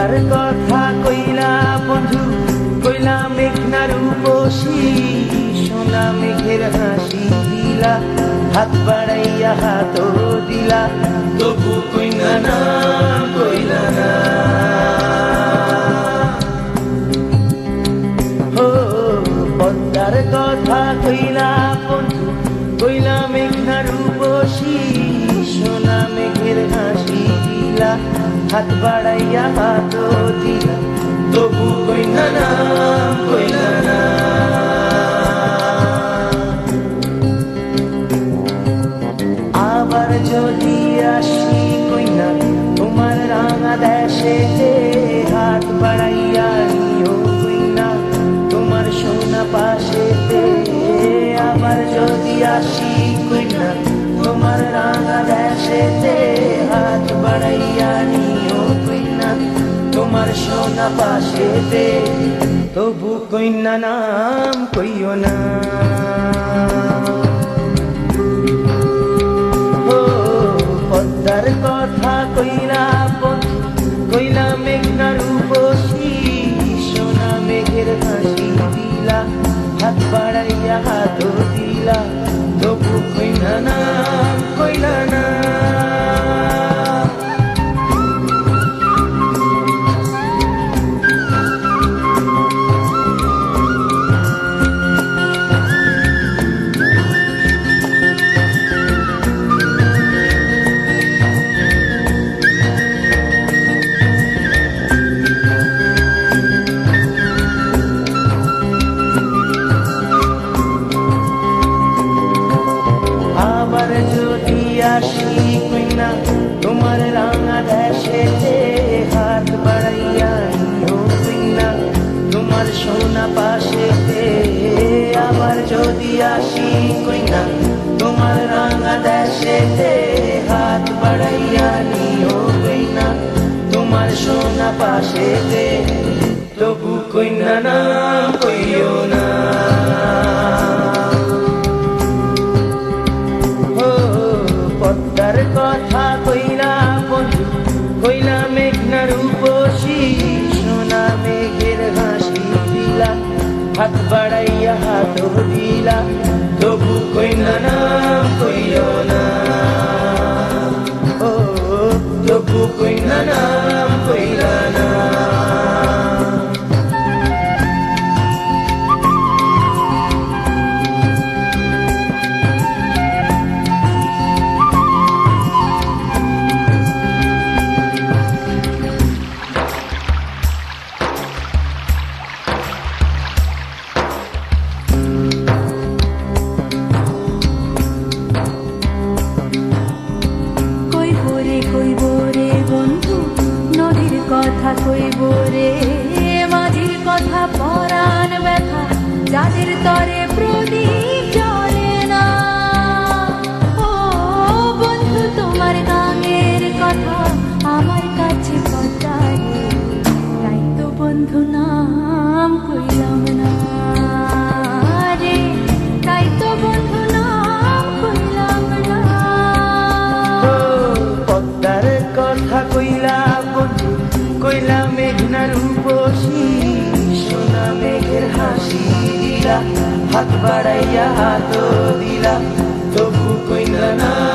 কথার কথা কইলা বন্ধু, কইলা মেঘনার বসি সোনা মেঘের হাসি দিলা, হাত বাড়াইয়া হাত দিলা। তবু কইনা না, কইলা না। ও পদ্মার কথা কইলা বন্ধু হাত বাড়াইয়া হাত দিলা তবু কইনা না কইলা না। আবার যদি আসি কইনা, তোমার রাঙা দেশে হাত বাড়াইয়া নিও কইনা, তোমার সোনা পাশেতে আবার যদি আসি কইনা, তোমার রাঙা দেশেতে হাত সোনা পাশেতে। তবু কইনা নাম কইও না। পদ্মার কথা কইলা সোনা পাশে আবার যদি আসি কই না তোমার রাঙা দেশে হাত বাড়াইয়া নিও কই না তোমার সোনা পাশে তবু কইনা না। কইও হাত বাড়াইয়া হাত দিলা তবু কইনা না কইও না। কথা কইব রে। মাঝির কথা পরাণ ব্যথা যাদের তরে প্রদীপ দিলা হাত বাড়াইয়া হাত দিলা তবু কইলা না